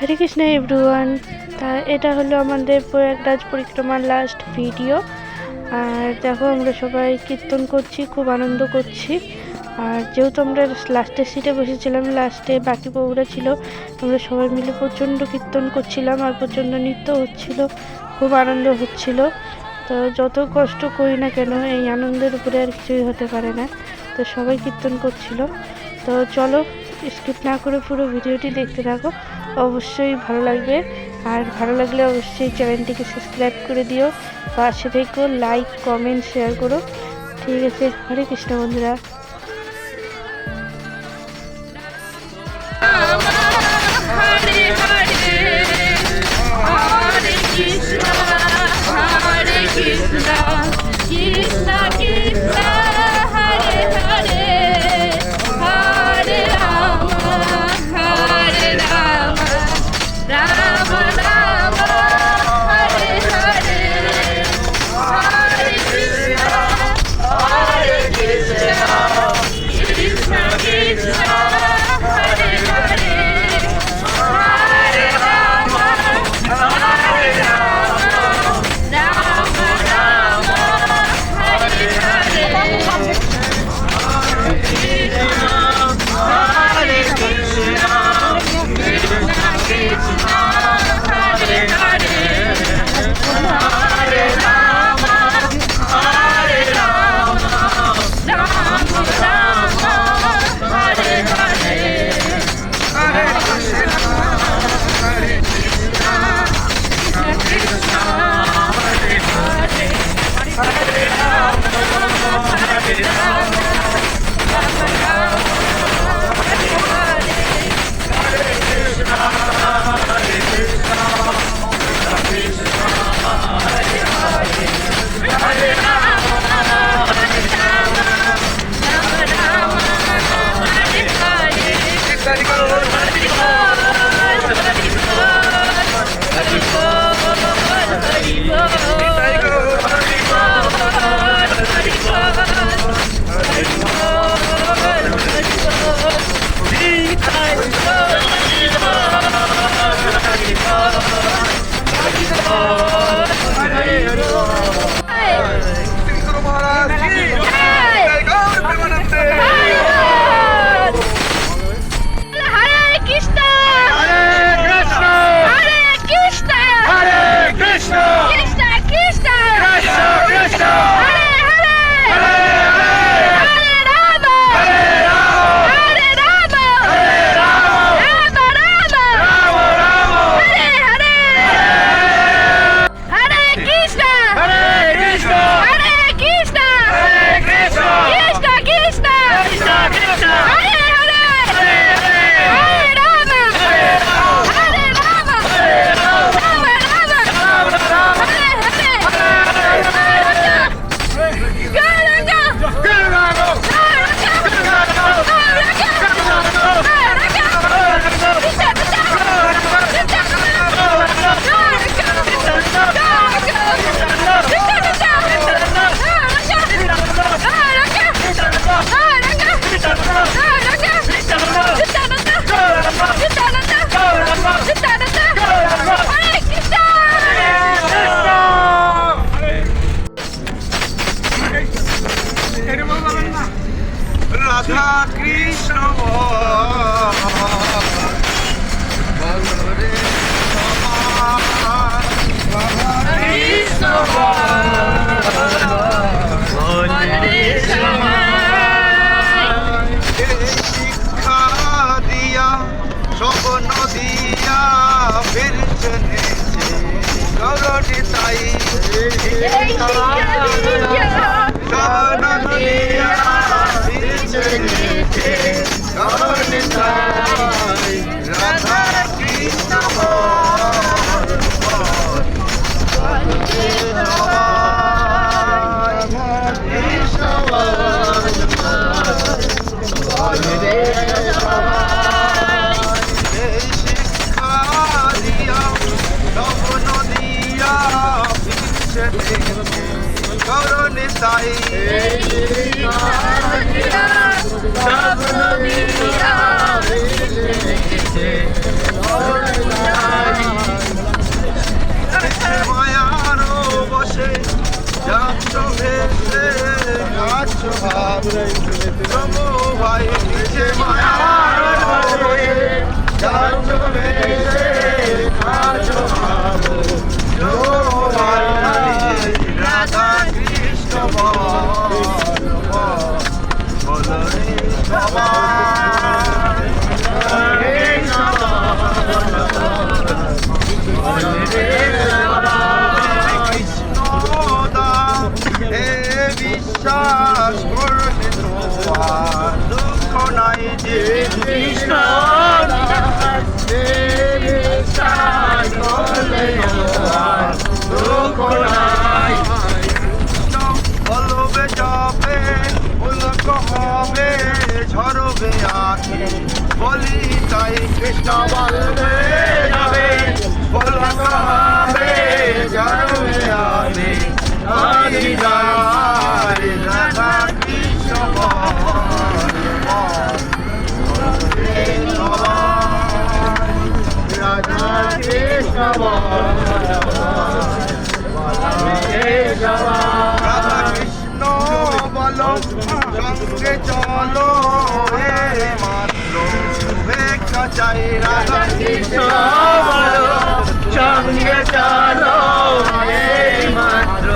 হরে Krishna everyone তা এটা হলো আমাদের প্রয়াগরাজ পরিক্রমার লাস্ট ভিডিও আর দেখো, আমরা সবাই কীর্তন করছি, খুব আনন্দ করছি। আর যেহেতু আমরা লাস্টের সিটে বসেছিলাম লাস্টে বাকি বউরা ছিল, আমরা সবাই মিলে প্রচণ্ড কীর্তন করছিলাম আর প্রচণ্ড নৃত্য হচ্ছিল, খুব আনন্দ হচ্ছিল। তো যত কষ্ট করি না কেন, এই আনন্দের উপরে আর কিছুই হতে পারে না। তো সবাই কীর্তন করছিল। তো চলো স্কিপ না করে পুরো ভিডিওটি দেখতে থাকো। অবশ্যই ভালো লাগবে। আর ভালো লাগলে অবশ্যই চ্যানেলটিকে সাবস্ক্রাইব করে দিও। পাশে থেকেও লাইক কমেন্ট শেয়ার করো। ঠিক আছে, হরে কৃষ্ণ বন্ধুরা। করো নিতাই সব নবীরা লিখেছে মায়ার বসে যাচ্ছ ভেসে যাচ্ছ ভাব ভাই লিখেছে মায়ার বসে যাচ্ছ No. চাই রাধা কৃষ্ণ বলো সঙ্গে চলো এই মাত্র।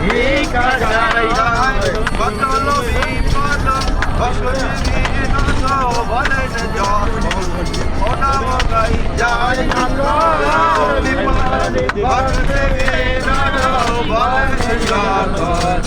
ভিক্ষা চাই বদল বিপদ অসুবিধি বলে যে জল।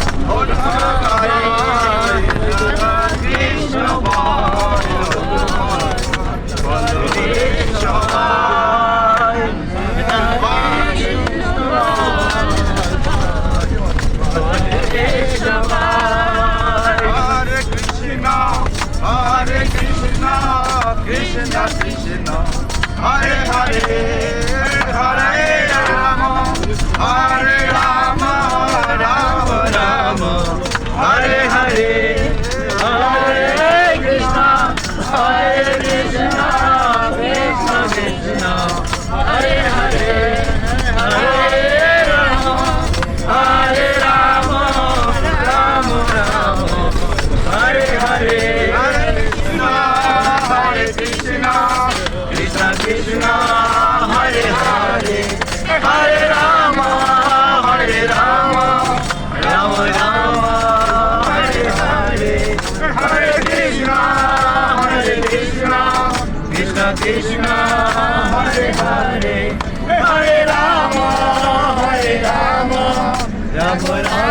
Amor, amor.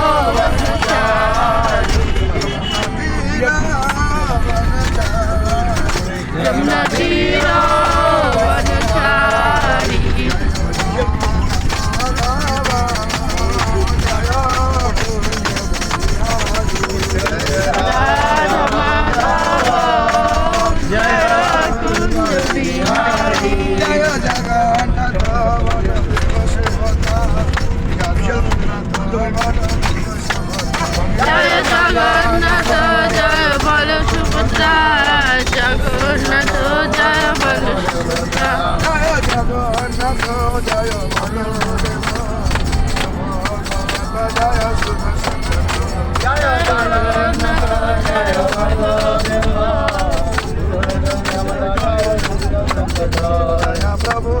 Bravo.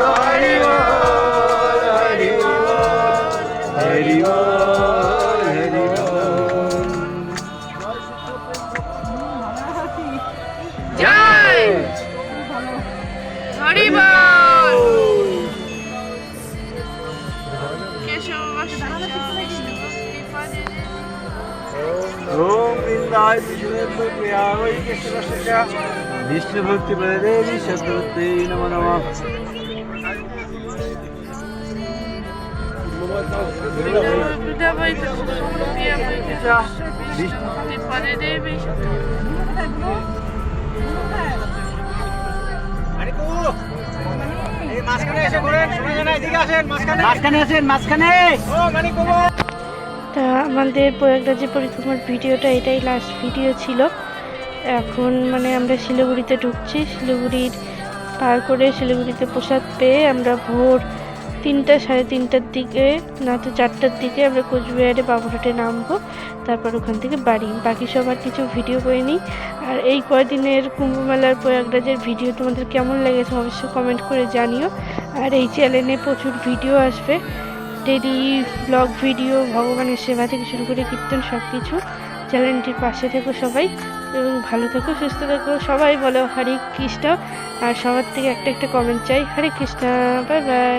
ओम वृंदाय विष्णु प्रिया वै कृष्ण विष्णु भक्ति देवी शब्दवते नमो नमः মাঝখানে আসেন মাঝখানে তা আমাদের প্রয়াগরাজের পরিক্রমার ভিডিওটা এটাই লাস্ট ভিডিও ছিল। এখন মানে আমরা শিলিগুড়িতে ঢুকছি, শিলিগুড়ির পার করে শিলিগুড়িতে প্রসাদ পেয়ে আমরা ভোর তিনটা, সাড়ে তিনটার দিকে, না তো চারটার দিকে আমরা কোচবিহারে বাবুরহাটে নামবো, তারপর ওখান থেকে বাড়ি। বাকি সবার কিছু ভিডিও করিনি আর এই কয়দিনের কুম্ভমেলার প্রয়াগরাজের ভিডিও তোমাদের কেমন লেগেছে অবশ্যই কমেন্ট করে জানিও। আর এই চ্যানেলে প্রচুর ভিডিও আসবে। ডেলি ব্লগ ভিডিও ভগবানের সেবা থেকে শুরু করে কীর্তন সব কিছু চ্যানেলটির পাশে থেকো সবাই এবং ভালো থেকো, সুস্থ থেকো। সবাই বলো হরে কৃষ্ণ, আর সবার থেকে একটা একটা কমেন্ট চাই। হরে কৃষ্ণ বাই বাই